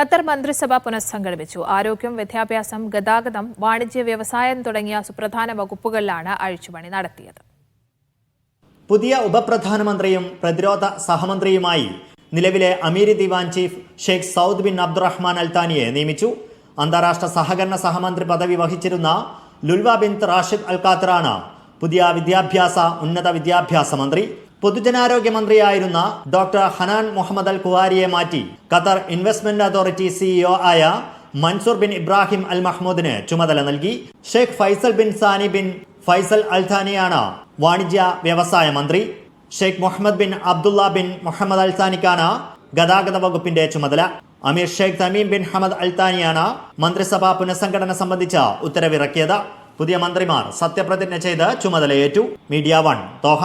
Qatar മന്ത്രിസഭ പുനഃസംഘടിപ്പിച്ചു. ആരോഗ്യം വിദ്യാഭ്യാസം ഗതാഗതം വാണിജ്യ വ്യവസായം തുടങ്ങിയ സുപ്രധാന വകുപ്പുകളിലാണ് അഴിച്ചുപണി നടത്തിയത്. പുതിയ ഉപപ്രധാനമന്ത്രിയും പ്രതിരോധ സഹമന്ത്രിയുമായി നിലവിലെ Amiri Diwan chief Sheikh Saud bin Abdulrahman അൽത്താനിയെ നിയമിച്ചു. അന്താരാഷ്ട്ര സഹകരണ സഹമന്ത്രി പദവി വഹിച്ചിരുന്ന ലുൽവ ബിൻ റാഷിദ് അൽ ഖാത്തറാണ് പുതിയ വിദ്യാഭ്യാസ ഉന്നത വിദ്യാഭ്യാസ മന്ത്രി. പൊതുജനാരോഗ്യ മന്ത്രിയായിരുന്ന ഡോക്ടർ ഹനാൻ മുഹമ്മദ് അൽ കുവാരിയെ മാറ്റി ഖത്തർ ഇൻവെസ്റ്റ്മെന്റ് അതോറിറ്റി സിഇഒ ആയ മൻസൂർ ബിൻ ഇബ്രാഹിം അൽ മഹ്മൂദിന് ചുമതല നൽകി. Sheikh Faisal bin Thani bin Faisal Al ഥാനിയാണ് വാണിജ്യ വ്യവസായ മന്ത്രി. Sheikh Muhammad bin Abdullah bin Muhammad Al സാനിക്കാണ് ഗതാഗത വകുപ്പിന്റെ ചുമതല. Amir Sheikh Tamim bin Hamad Al താനിയാണ് മന്ത്രിസഭാ പുനഃസംഘടന സംബന്ധിച്ച ഉത്തരവിറക്കിയത്. പുതിയ മന്ത്രിമാർ സത്യപ്രതിജ്ഞ ചെയ്ത് ചുമതലയേറ്റു. Media one Doha.